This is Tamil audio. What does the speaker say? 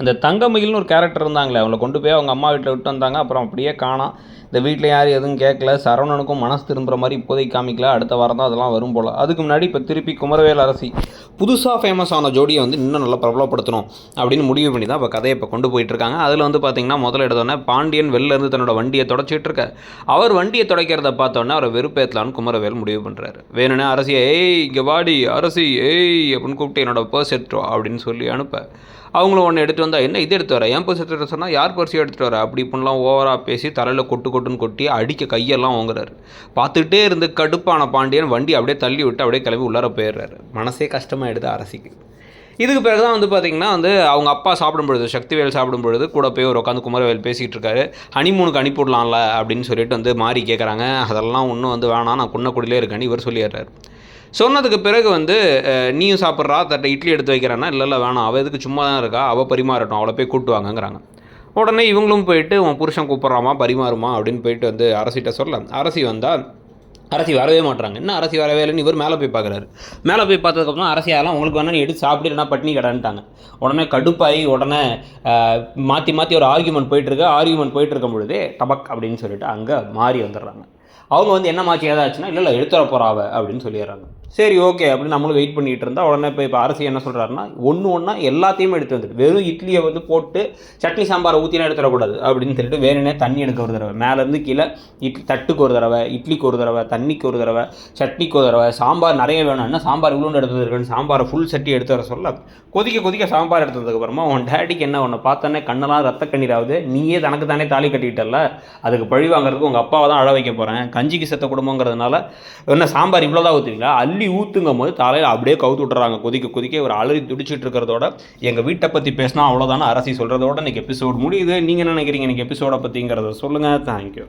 அந்த தங்கமயில்னு ஒரு கேரக்டர் இருந்தாங்களே அவங்கள கொண்டு போய் அவங்க அம்மா வீட்டில் விட்டு வந்தாங்க. அப்புறம் அப்படியே காணாம் இந்த வீட்டில் யாரும் எதுவும் கேட்கல சரவணனுக்கும் மனசு திரும்புகிற மாதிரி இப்போதைக்கு காமிக்கல. அடுத்த வாரம் தான் அதெல்லாம் வரும் போல். அதுக்கு முன்னாடி இப்போ திருப்பி குமரவேல் அரசி புதுசாக ஃபேமஸ் ஆன ஜோடியை வந்து இன்னும் நல்லா பிரபலப்படுத்தணும் அப்படின்னு முடிவு பண்ணி தான் இப்போ கதையை இப்போ கொண்டு போயிட்டு இருக்காங்க அதில் வந்து பார்த்தீங்கன்னா முதல்ல எடுத்தோடனே பாண்டியன் வெளிலேருந்து தன்னோட வண்டியை தொடச்சிட்டு இருக்க அவர் வண்டியை துடைக்கிறத பார்த்தோன்னே அவரை வெறுப்பேற்றலான்னு குமரவேல் முடிவு பண்ணுறாரு வேணும்னா அரசியை ஏய் இங்கே வாடி அரசி ஏய் அப்படின்னு கூப்பிட்டு என்னோட பர்ஸ் எடுத்துரும் அப்படின்னு சொல்லி அனுப்ப. அவங்களும் ஒன்று எடுத்துகிட்டு வந்தால் என்ன இது எடுத்து வர? என் பர்ஸ் எடுத்துகிட்டு வர? சொன்னால் யார் பர்ஸையும் எடுத்துகிட்டு வர? அப்படி இப்படிலாம் ஓவராக பேசி தலையில் கொட்டு கொட்டுன்னு கொட்டி அடிக்க கையெல்லாம் வாங்குறாரு பார்த்துக்கிட்டே இருந்து கடுப்பான பாண்டியன் வண்டி அப்படியே தள்ளி விட்டு அப்படியே கிளம்பி உள்ளார போயிடுறாரு. மனசே கஷ்டமாயிடுது அரசிக்கு. இதுக்கு பிறகு தான் வந்து பார்த்திங்கன்னா வந்து அவங்க அப்பா சாப்பிடும் பொழுது சக்திவேல் சாப்பிடும் பொழுது கூட போய் ஒரு உட்காந்து குமரவேல் பேசிகிட்டு இருக்காரு. ஹனிமூனுக்கு அனுப்பிவிடலாம்ல அப்படின்னு சொல்லிட்டு வந்து மாறி கேட்குறாங்க அதெல்லாம் ஒன்றும் வந்து வேணாம் நான் குன்னக்குடியிலே இருக்கேன்னு இவர் சொல்லிடுறாரு. சொன்னதுக்கு பிறகு வந்து நீயும் சாப்பிட்றா தட்டை இட்லி எடுத்து வைக்கிறான்னா? இல்லை இல்லை வேணாம். அவள் எதுக்கு சும்மா தான் இருக்கா? அவள் பரிமாறட்டும். அவளை போய் கூப்பிட்டு வாங்கங்கிறாங்க. உடனே இவங்களும் போயிட்டு உன் புருஷன் கூப்பிட்றாமா? பரிமாறுமா? அப்படின்னு போயிட்டு வந்து அரசிட்ட சொல்ல அரசி வந்தால் அரசி வரவே மாட்டுறாங்க என்ன அரசி வரவே இல்லைன்னு இவர் மேலே போய் பார்க்குறாரு மேலே போய் பார்த்ததுக்கப்புறம் அரசி அதெல்லாம் உங்களுக்கு வேணா நீ எடுத்து சாப்பிட்டு இல்லைனா பட்னி கடன்ட்டாங்க. உடனே கடுப்பாகி உடனே மாற்றி மாற்றி ஒரு ஆர்கியூமெண்ட் போயிட்டுருக்கு. ஆர்கியூமெண்ட் போயிட்டு இருக்கும் பொழுது டபக் அப்படின்னு சொல்லிட்டு அங்கே மாறி வந்துடுறாங்க. அவங்க வந்து என்ன மாற்றி ஏதாச்சுன்னா இல்லை இல்லை எடுத்துற போகிறாவ அப்படின்னு சொல்லிடுறாங்க. சரி ஓகே அப்படின்னு நம்மளும் வெயிட் பண்ணிட்டு இருந்தால் உடனே இப்போ இப்போ அரசு என்ன சொல்கிறாருன்னா ஒன்று ஒன்றா எல்லாத்தையுமே எடுத்து வந்துட்டு வெறும் இட்லியை வந்து போட்டு சட்னி சாம்பாரை ஊற்றினா எடுத்துடக்கூடாது அப்படின்னு சொல்லிட்டு வேணுனே தண்ணி எடுக்க ஒரு தடவை. மேலேருந்து கீழே இட்லி தட்டுக்கு ஒரு தடவை இட்லிக்கு ஒரு தடவை தண்ணிக்கு ஒரு தடவை சட்னிக்கு ஒரு தடவை சாம்பார் நிறைய வேணும். என்ன சாம்பார் இவ்வளோ எடுத்து இருக்குன்னு சாம்பாரை ஃபுல் சட்டி எடுத்து வர சொல்ல கொதிக்க கொதிக்க சாம்பார் எடுத்ததுக்கப்புறமா உன் டேடிக்கு என்ன உன்னை பார்த்தோன்னே கண்ணெல்லாம் ரத்த கண்ணீராகுது. நீயே தனக்கு தானே தாலி கட்டிக்கிட்டல அதுக்கு பழி வாங்குறதுக்கு உங்கள் அப்பாவை தான் அழ வைக்க போகிறேன் கஞ்சிக்கு செத்த குடும்பங்கிறதுனால என்ன சாம்பார் இவ்வளோ தான் ஊற்றுவீங்களா அள்ளி ஊற்றுங்கும் போது தலையில் அப்படியே கவுத்து விட்டுறாங்க. கொதிக்க கொதிக்க ஒரு அலறி துடிச்சிட்டு இருக்கிறதோட எங்கள் வீட்டை பற்றி பேசினா அவ்வளோதானே அரசி சொல்கிறதோட இன்றைக்கி எபிசோட் முடியுது. நீங்கள் என்ன நினைக்கிறீங்க? இன்றைக்கி எபிசோடை பற்றிங்கிறத சொல்லுங்கள் தேங்க்யூ